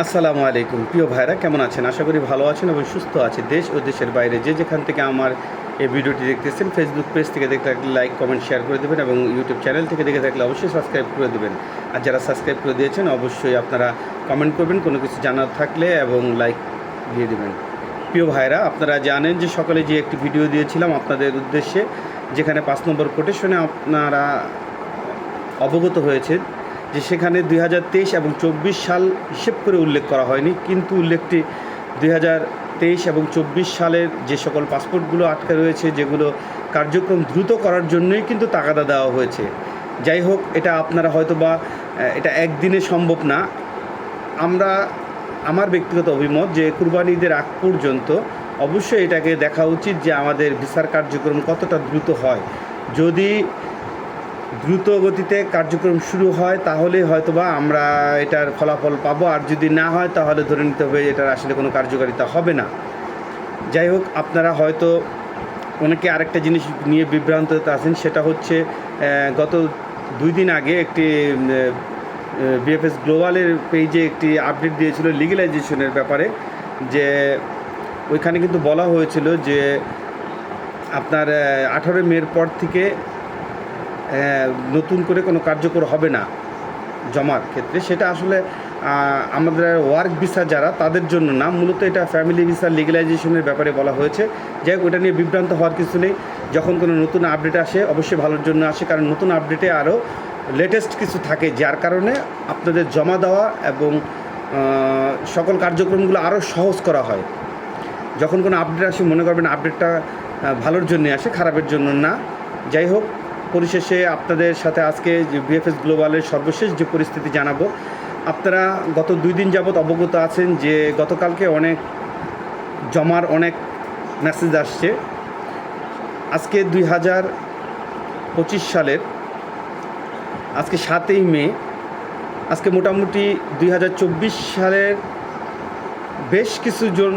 আসসালামু আলাইকুম। প্রিয় ভাইরা, কেমন আছেন? আশা করি ভালো আছেন এবং সুস্থ আছে দেশ ও দেশের বাইরে যে যেখান থেকে আমার এই ভিডিওটি দেখতেছেন ফেসবুক পেজ থেকে দেখে থাকলে লাইক কমেন্ট শেয়ার করে দেবেন এবং ইউটিউব চ্যানেল থেকে দেখে থাকলে অবশ্যই সাবস্ক্রাইব করে দেবেন। আর যারা সাবস্ক্রাইব করে দিয়েছেন, অবশ্যই আপনারা কমেন্ট করবেন, কোনো কিছু জানার থাকলে এবং লাইক দিয়ে দেবেন। প্রিয় ভাইরা, আপনারা জানেন যে সকালে যে একটি ভিডিও দিয়েছিলাম আপনাদের উদ্দেশ্যে, যেখানে পাঁচ নম্বর কোটেশনে আপনারা অবগত হয়েছে যে সেখানে দুই হাজার তেইশ এবং চব্বিশ সাল হিসেব করে উল্লেখ করা হয়নি, কিন্তু উল্লেখটি দুই হাজার তেইশ এবং চব্বিশ সালের যে সকল পাসপোর্টগুলো আটকে রয়েছে, যেগুলো কার্যক্রম দ্রুত করার জন্যই কিন্তু তাগাদা দেওয়া হয়েছে। যাই হোক, এটা আপনারা হয়তো বা এটা একদিনে সম্ভব না। আমরা, আমার ব্যক্তিগত অভিমত যে কুরবানি ঈদের আগ পর্যন্ত অবশ্যই এটাকে দেখা উচিত যে আমাদের ভিসার কার্যক্রম কতটা দ্রুত হয়। যদি দ্রুত গতিতে কার্যক্রম শুরু হয় তাহলে হয়তোবা আমরা এটার ফলাফল পাবো। আর যদি না হয়, তাহলে ধরে নিতে হবে এটার আসলে কোনো কার্যকারিতা হবে না। যাই হোক, আপনারা হয়তো অনেকে আরেকটা জিনিস নিয়ে বিভ্রান্ত আছেন, সেটা হচ্ছে গত দুই দিন আগে একটি বিএফএস গ্লোবালের পেজে একটি আপডেট দিয়েছিল লিগেলাইজেশনের ব্যাপারে, যে ওইখানে কিন্তু বলা হয়েছিল যে আপনার আঠারোই মের পর থেকে নতুন করে কোনো কার্যকর হবে না জমার ক্ষেত্রে। সেটা আসলে আমাদের ওয়ার্ক ভিসা যারা, তাদের জন্য না। মূলত এটা ফ্যামিলি ভিসা লিগালাইজেশনের ব্যাপারে বলা হয়েছে। যাই হোক, ওটা নিয়ে বিভ্রান্ত হওয়ার কিছু নেই। যখন কোনো নতুন আপডেট আসে, অবশ্যই ভালোর জন্য আসে। কারণ নতুন আপডেটে আরও লেটেস্ট কিছু থাকে, যার কারণে আপনাদের জমা দেওয়া এবং সকল কার্যক্রমগুলো আরও সহজ করা হয়। যখন কোনো আপডেট আসে, মনে করবেন আপডেটটা ভালোর জন্য আসে, খারাপের জন্য না। যাই হোক পরিশেষে আপনাদের সাথে আজকে বিএফএস গ্লোবালের সর্বশেষ যে পরিস্থিতি জানাব, আপনারা গত দুই দিন যাবৎ অবগত আছেন যে গতকালকে অনেক জমার অনেক মেসেজ আসছে। আজকে দুই হাজার পঁচিশ সালের, আজকে সাতই মে, আজকে মোটামুটি দুই হাজার চব্বিশ সালের বেশ কিছু জন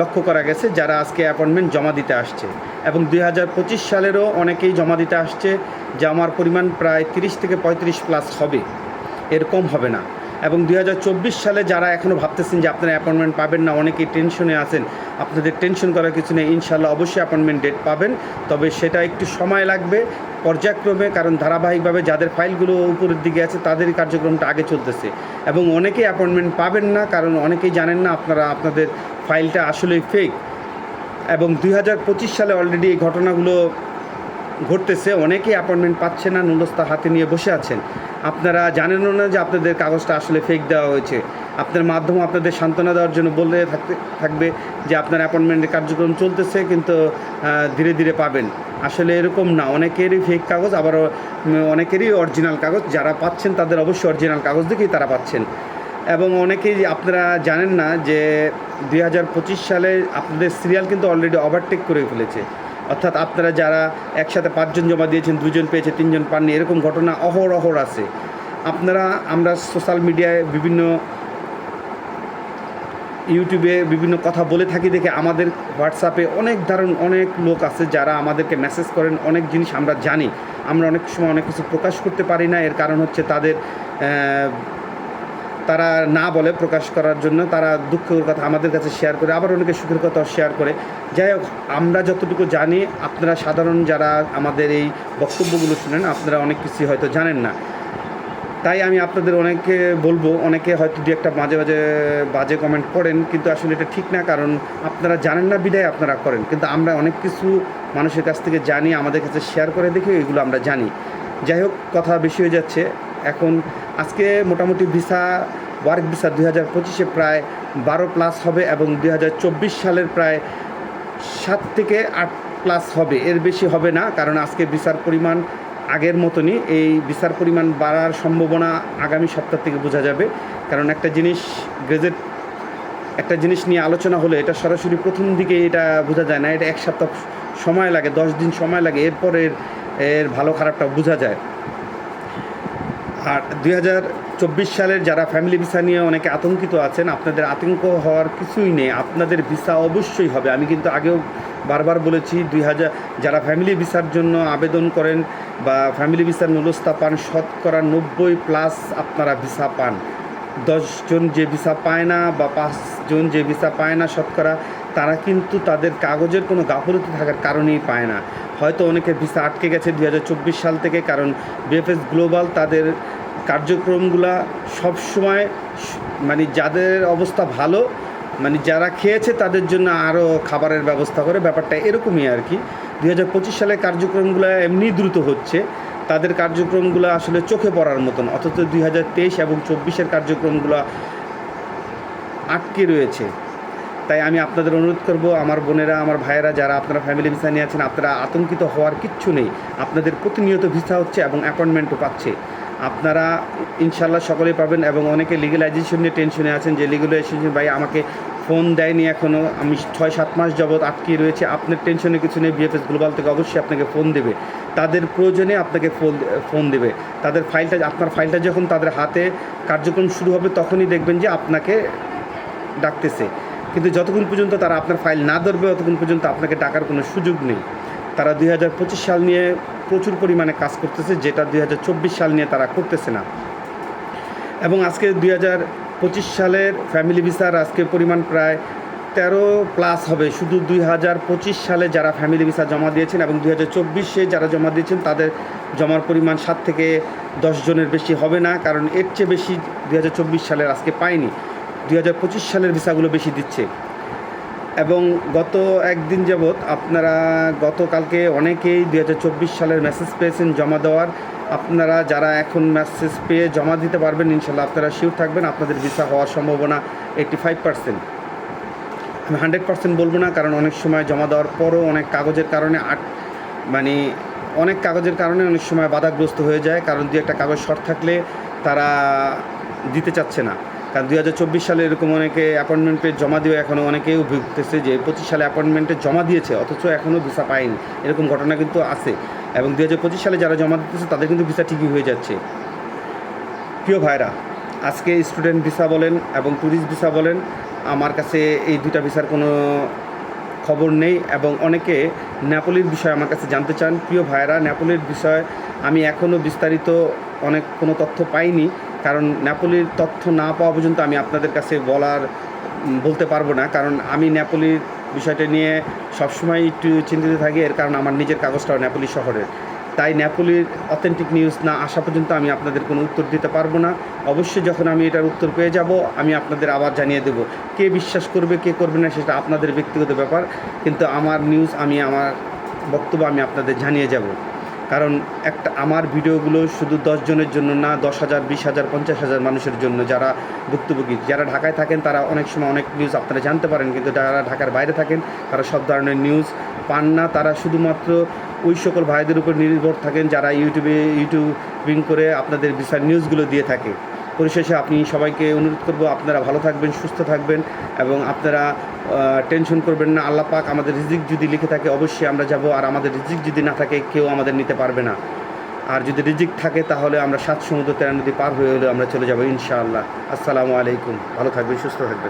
লক্ষ্য করা গেছে যারা আজকে অ্যাপয়েন্টমেন্ট জমা দিতে আসছে। এবং দুই হাজার পঁচিশ সালেরও অনেকেই জমা দিতে আসছে জমার পরিমাণ প্রায় তিরিশ থেকে পঁয়ত্রিশ প্লাস হবে। এর কম হবে না। এবং দুই হাজার চব্বিশ সালে যারা এখনও ভাবতেছেন যে আপনারা অ্যাপয়েন্টমেন্ট পাবেন না, অনেকেই টেনশনে আছেন। আপনাদের টেনশন করার কিছু নেই। ইনশাল্লাহ অবশ্যই অ্যাপয়েন্টমেন্ট ডেট পাবেন। তবে সেটা একটু সময় লাগবে পর্যায়ক্রমে, কারণ ধারাবাহিকভাবে যাদের ফাইলগুলো উপরের দিকে আছে, তাদেরই কার্যক্রমটা আগে চলতেছে। এবং অনেকেই অ্যাপয়েন্টমেন্ট পাবেন না, কারণ অনেকেই জানেন না আপনারা, আপনাদের ফাইলটা আসলেই ফেক এবং দুই হাজার পঁচিশ সালে অলরেডি এই ঘটনাগুলো ঘটতেছে। অনেকেই অ্যাপয়েন্টমেন্ট পাচ্ছে না নুলস্তা হাতে নিয়ে বসে আছেন। আপনারা জানেনও না যে আপনাদের কাগজটা আসলে ফেক দেওয়া হয়েছে। আপনার মাধ্যমে আপনাদের সান্ত্বনা দেওয়ার জন্য বলতে থাকতে, থাকবে যে আপনার অ্যাপয়েন্টমেন্টের কার্যক্রম চলতেছে কিন্তু ধীরে ধীরে পাবেন। আসলে এরকম না। অনেকেরই ফেক কাগজ আবার অনেকেরই অরিজিনাল কাগজ। যারা পাচ্ছেন তাদের অবশ্যই অরিজিনাল কাগজ দেখেই তারা পাচ্ছেন। এবং অনেকেই আপনারা জানেন না যে দু হাজার পঁচিশ সালে আপনাদের সিরিয়াল কিন্তু অলরেডি ওভারটেক করে ফেলেছে। অর্থাৎ আপনারা যারা একসাথে পাঁচজন জমা দিয়েছেন, দুজন পেয়েছে, তিনজন পাননি, এরকম ঘটনা অহরহর আছে। আপনারা, আমরা সোশ্যাল মিডিয়ায় বিভিন্ন ইউটিউবে বিভিন্ন কথা বলে থাকি দেখে আমাদের হোয়াটসঅ্যাপে অনেক ধরন অনেক লোক আছে যারা আমাদেরকে মেসেজ করেন, অনেক জিনিস আমরা জানি। আমরা অনেক সময় অনেক কিছু প্রকাশ করতে পারি না, এর কারণ হচ্ছে তাদের তারা না বলে প্রকাশ করার জন্য তারা দুঃখের কথা আমাদের কাছে শেয়ার করে, আবার অনেকে সুখের কথা শেয়ার করে। যাই হোক, আমরা যতটুকু জানি, আপনারা সাধারণ যারা আমাদের এই বক্তব্যগুলো শুনেন, আপনারা অনেক কিছুই হয়তো জানেন না। তাই আমি আপনাদের অনেকে বলব, অনেকে হয়তো দু একটা মাঝে মাঝে বাজে কমেন্ট করেন, কিন্তু আসলে এটা ঠিক না, কারণ আপনারা জানেন না, বিদায় আপনারা করেন। কিন্তু আমরা অনেক কিছু মানুষের কাছ থেকে জানি, আমাদের কাছে শেয়ার করে দেখে এগুলো আমরা জানি। যাই হোক, কথা বেশি হয়ে যাচ্ছে। এখন আজকে মোটামুটি ভিসা, ওয়ার্ক ভিসা দুই হাজার পঁচিশে প্রায় বারো প্লাস হবে এবং দুই হাজার চব্বিশ সালের প্রায় সাত থেকে আট প্লাস হবে। এর বেশি হবে না, কারণ আজকে ভিসার পরিমাণ আগের মতনই। এই ভিসার পরিমাণ বাড়ার সম্ভাবনা আগামী সপ্তাহ থেকে বোঝা যাবে। কারণ একটা জিনিস গ্রেজেট, একটা জিনিস নিয়ে আলোচনা হলে এটা সরাসরি প্রথম দিকে এটা বোঝা যায় না। এটা এক সপ্তাহ সময় লাগে, দশ দিন সময় লাগে এরপর এর এর ভালো খারাপটা বোঝা যায়। আর দুই হাজার চব্বিশ সালের যারা ফ্যামিলি ভিসা নিয়ে অনেকে আতঙ্কিত আছেন, আপনাদের আতঙ্ক হওয়ার কিছুই নেই। আপনাদের ভিসা অবশ্যই হবে। আমি কিন্তু আগেও বারবার বলেছি, দুই হাজার যারা ফ্যামিলি ভিসার জন্য আবেদন করেন বা ফ্যামিলি ভিসার নুলস্তা পান, শতকরা নব্বই প্লাস আপনারা ভিসা পান। দশজন যে ভিসা পায় না বা পাঁচজন যে ভিসা পায় না, শতকরা তারা কিন্তু তাদের কাগজের কোনো গাফলতি থাকার কারণেই পায় না। হয়তো অনেকের ভিসা আটকে গেছে দুই হাজার চব্বিশ সাল থেকে, কারণ বিএফএস গ্লোবাল তাদের কার্যক্রমগুলা সবসময় মানে যাদের অবস্থা ভালো মানে যারা খেয়েছে তাদের জন্য আরও খাবারের ব্যবস্থা করে। ব্যাপারটা এরকমই আর কি। দুই হাজার পঁচিশ সালের কার্যক্রমগুলো এমনি দ্রুত হচ্ছে। তাদের কার্যক্রমগুলো আসলে চোখে পড়ার মতন। অথচ দুই হাজার তেইশ এবং চব্বিশের কার্যক্রমগুলো আটকে রয়েছে। তাই আমি আপনাদের অনুরোধ করব, আমার বোনেরা, আমার ভাইয়েরা, যারা আপনারা ফ্যামিলি ভিসা নিয়ে আছেন, আপনারা আতঙ্কিত হওয়ার কিচ্ছু নেই। আপনাদের প্রতিনিয়ত ভিসা হচ্ছে এবং অ্যাপয়েন্টমেন্টও পাচ্ছে। আপনারা ইনশাল্লাহ সকলেই পাবেন এবং অনেকে লিগেলাইজেশন নিয়ে টেনশনে আছেন যে লিগেলাইজেশন ভাই আমাকে ফোন দেয়নি এখনও আমি ছয় সাত মাস যাবৎ আটকে রয়েছে, আপনার টেনশনে কিছু নেই বিএফএস গ্লোবাল থেকে অবশ্যই আপনাকে ফোন দেবে। তাদের প্রয়োজনে আপনাকে ফোন ফোন দেবে। তাদের ফাইলটা আপনার ফাইলটা যখন তাদের হাতে কার্যক্রম শুরু হবে, তখনই দেখবেন যে আপনাকে ডাকতেছে। কিন্তু যতক্ষণ পর্যন্ত তারা আপনার ফাইল না ধরবে ততক্ষণ পর্যন্ত আপনাকে ডাকার কোনো সুযোগ নেই। তারা দুই হাজার পঁচিশ সাল নিয়ে প্রচুর পরিমাণে কাজ করতেছে, যেটা দুই হাজার চব্বিশ সাল নিয়ে তারা করতেছে না। এবং আজকে দুই পঁচিশ সালের ফ্যামিলি ভিসার আজকে পরিমাণ প্রায় তেরো প্লাস হবে। শুধু দুই হাজার পঁচিশ সালে যারা ফ্যামিলি ভিসা জমা দিয়েছেন এবং দুই হাজার চব্বিশে যারা জমা দিয়েছেন, তাদের জমার পরিমাণ সাত থেকে দশ জনের বেশি হবে না, কারণ এর চেয়ে বেশি দুই হাজার চব্বিশ সালের আজকে পায়নি। দুই হাজার পঁচিশ সালের ভিসাগুলো বেশি দিচ্ছে। এবং গত একদিন যাবৎ আপনারা গতকালকে অনেকেই দুই হাজার চব্বিশ সালের মেসেজ পেয়েছেন জমা দেওয়ার। আপনারা যারা এখন মেসেজ পেয়ে জমা দিতে পারবেন, ইনশাল্লাহ আপনারা শিওর থাকবেন, আপনাদের ভিসা হওয়ার সম্ভাবনা এইট্টি ফাইভ পার্সেন্ট আমি হান্ড্রেড পার্সেন্ট বলব না, কারণ অনেক সময় জমা দেওয়ার পরও অনেক কাগজের কারণে আট মানে অনেক কাগজের কারণে অনেক সময় বাধাগ্রস্ত হয়ে যায়, কারণ দু একটা কাগজ শর্ট থাকলে তারা দিতে চাচ্ছে না। কারণ দুই হাজার চব্বিশ সালে এরকম অনেকে অ্যাপয়েন্টমেন্ট পেয়ে জমা দিয়ে এখনও অনেকেই ভুগতেছে যে পঁচিশ সালে অ্যাপয়েন্টমেন্টে জমা দিয়েছে, অথচ এখনও ভিসা পায়নি। এরকম ঘটনা কিন্তু আছে। এবং দুই হাজার পঁচিশ সালে যারা জমা দিতেছে, তাদের কিন্তু ভিসা ঠিকই হয়ে যাচ্ছে। প্রিয় ভাইরা আজকে স্টুডেন্ট ভিসা বলেন এবং ট্যুরিস্ট ভিসা বলেন, আমার কাছে এই দুটা ভিসার কোনো খবর নেই এবং অনেকে নেপোলির বিষয়ে আমার কাছে জানতে চান। প্রিয় ভাইরা নেপোলির বিষয়ে আমি এখনও বিস্তারিত অনেক কোনো তথ্য পাইনি। কারণ নেপোলির তথ্য না পাওয়া পর্যন্ত আমি আপনাদের কাছে বলার বলতে পারব না। কারণ আমি নেপোলির বিষয়টা নিয়ে সবসময় একটু চিন্তিত থাকি, এর কারণ আমার নিজের কাগজটাও নেপোলি শহরের। তাই নেপোলির অথেন্টিক নিউজ না আসা পর্যন্ত আমি আপনাদের কোনো উত্তর দিতে পারব না। অবশ্যই যখন আমি এটার উত্তর পেয়ে যাব, আমি আপনাদের আবার জানিয়ে দেব। কে বিশ্বাস করবে, কে করবে না, সেটা আপনাদের ব্যক্তিগত ব্যাপার। কিন্তু আমার নিউজ আমি, আমার বক্তব্য আমি আপনাদের জানিয়ে যাব। কারণ একটা আমার ভিডিওগুলো শুধু দশ জনের জন্য না, দশ হাজার, বিশ হাজার, পঞ্চাশ হাজার মানুষের জন্য যারা ভুক্তভোগী। যারা ঢাকায় থাকেন তারা অনেক সময় অনেক নিউজ আপনারা জানতে পারেন, কিন্তু যারা ঢাকার বাইরে থাকেন তারা সব ধরনের নিউজ পান না। তারা শুধুমাত্র ওই সকল ভাইদের উপর নির্ভর থাকেন যারা ইউটিউবে ইউটিউবিং করে আপনাদের বিষয় নিউজগুলো দিয়ে থাকে। পরিশেষে আপনি সবাইকে অনুরোধ করব, আপনারা ভালো থাকবেন, সুস্থ থাকবেন এবং আপনারা টেনশন করবেন না। আল্লাহ পাক আমাদের রিজিক যদি লিখে থাকে, অবশ্যই আমরা যাব। আর আমাদের রিজিক যদি না থাকে, কেউ আমাদের নিতে পারবে না। আর যদি রিজিক থাকে, তাহলে আমরা সাত সমুদ্র তেরা নদী পার হয়ে হলে আমরা চলে যাব ইনশাআল্লাহ। আসসালামু আলাইকুম। ভালো থাকবেন, সুস্থ থাকবেন।